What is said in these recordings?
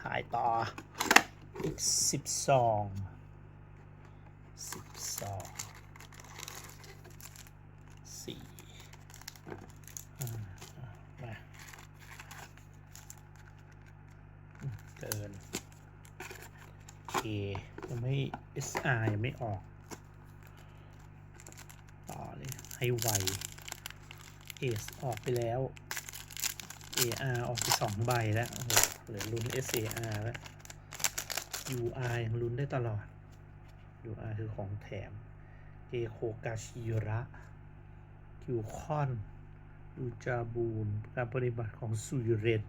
ถ่ายต่ออีกสิบสองสิบสองสี่มาเกิน A ยังไม่ SR ยังไม่ออก ต่อเลย ให้ไว S ออกไปแล้ว AR ออกไปสองใบแล้วเหลือลุ้น SAR แล้ว UR ยังลุ้นได้ตลอด UR คือของแถมเอโคกาชิระคิวคอนดูจาบูนการปฏิบัติของสุยเรน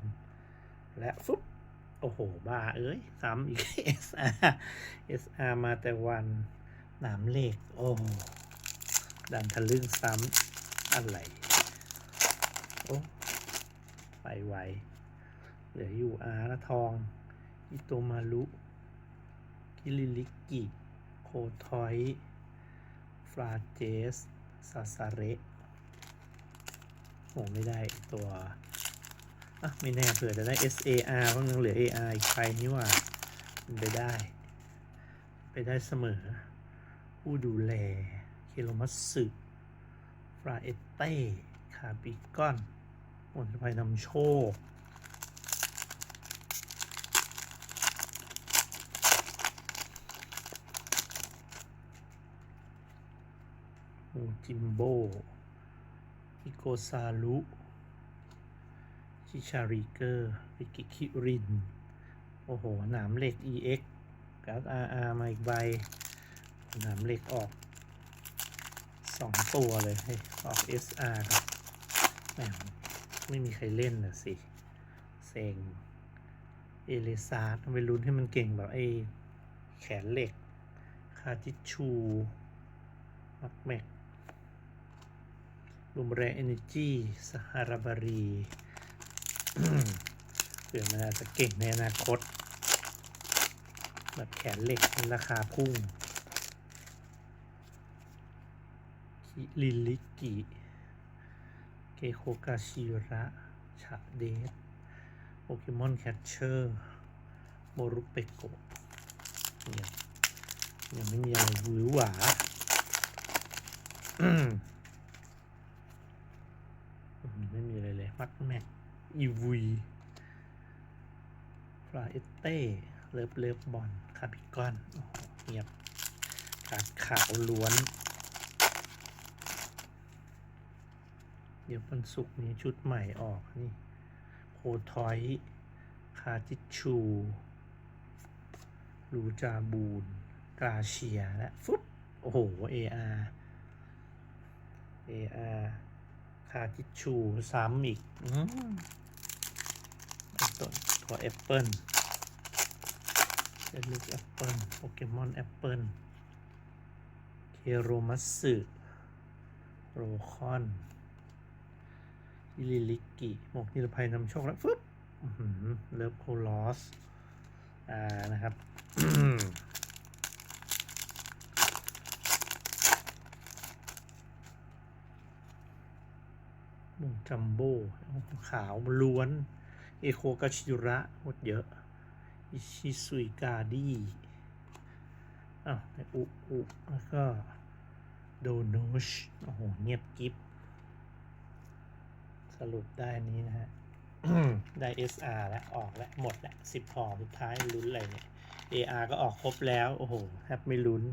และฟุบโอ้โห บ้า เอ้ย ซ้ำอีก SR SR มาแต่วันหนามเล็กโอ้ ดันทะลึ่งซ้ำอะไร โอ้ ไปไวเหลืออยู่อาร์ละทอง อิโตมารุกิริลิกิ โคทอย ฟราเจสซาซาเระโหไม่ได้ตัวอะไม่แน่เผื่อจะได้ SAR เพราะยังเหลือ AR อีกใบนี่ว่ามันไปได้ ไปได้เสมอ ผู้ดูแล เคโรมัสสึฟราเอเต้ คาบิกอน หมดภัยนำโชคมูจิมโบฮิโกซารุชิชาริเกอร์วิกิคิริน โอ้โห หนามเหล็ก EX การ์ด RR มาอีกใบ หนามเหล็กออกสองตัวเลยให้ออก SR ครับแหม ไม่มีใครเล่นน่ะสิ เซ็ง เอเลซาร์ต้องไปลุ้นให้มันเก่งแบบไอ้แขนเหล็ก คาจิชู มักแมกบุมแรงเอเนจีสหาราบารีเผื่อมันอาจจะเก่งในอนาคต แบบแขนเหล็กในราคาพุ่งคิริลิกิ เกโคกาชิระชะเดสโปเกมอนแคชเชอร์โมรุเปโกะเนี่ยยังไม่มีอะไรหวือหวาไม่มีอะไรเลย มัดแม็กอีวีฟลาเอเต้ เลิฟเลิฟบอลคาปิกอนโอ้โหเงียบการดขาวล้วน ดี๋ยววันศุกร์นี้ชุดใหม่ออกนี่โคทอย คาจิชู ลูจาบูนกาเชียและฟุบโอ้โห AR AR คาจิชู ซ้ำอีกอต้นตัวแอปเปิลเลูกแอปเปิลโปเกมอนแอปเปิลเคโรมัสสึโรคอน อิลิลิกิหมวกนิรภัยนำโชคแล้วฟึบเลิฟโคลอสอ่านะครับมุงจัมโบ้ขาวล้วน เอโคกาชิระหมดเยอะ อิชิซุยกาดีอ้าวอุอุแล้วก็ โดโนชโอ้โห เงียบกิฟ สรุปได้อันนี้นะฮะ ได้ SR แล้ว ออกแล้ว หมดแล้วสิบห่อสุดท้ายลุ้นอะไรเนี่ย AR ก็ออกครบแล้ว โอ้โหแทบไม่ลุ้น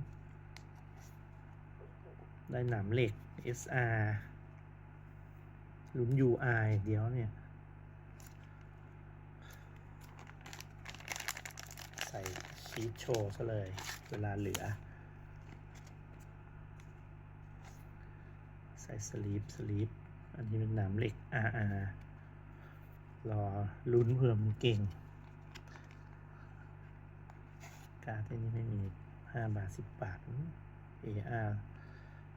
ได้หนามเหล็ก SR ลุ้น UI เดียวเนี่ย ใส่ชีทโชว์ซะเลย เวลาเหลือ ใส่สลีปสลีป อันนี้เป็นหนามเหล็ก RR รอลุ้นเพื่อมันเก่ง การ์ดที่นี่ไม่มี 5 บาท 10 บาท AR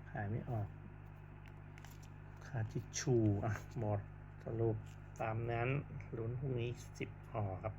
ขายไม่ออก คาทิชชู อะ หมดสรุปตามนั้นลุ้นพรุ่งนี้ 10ห่อครับ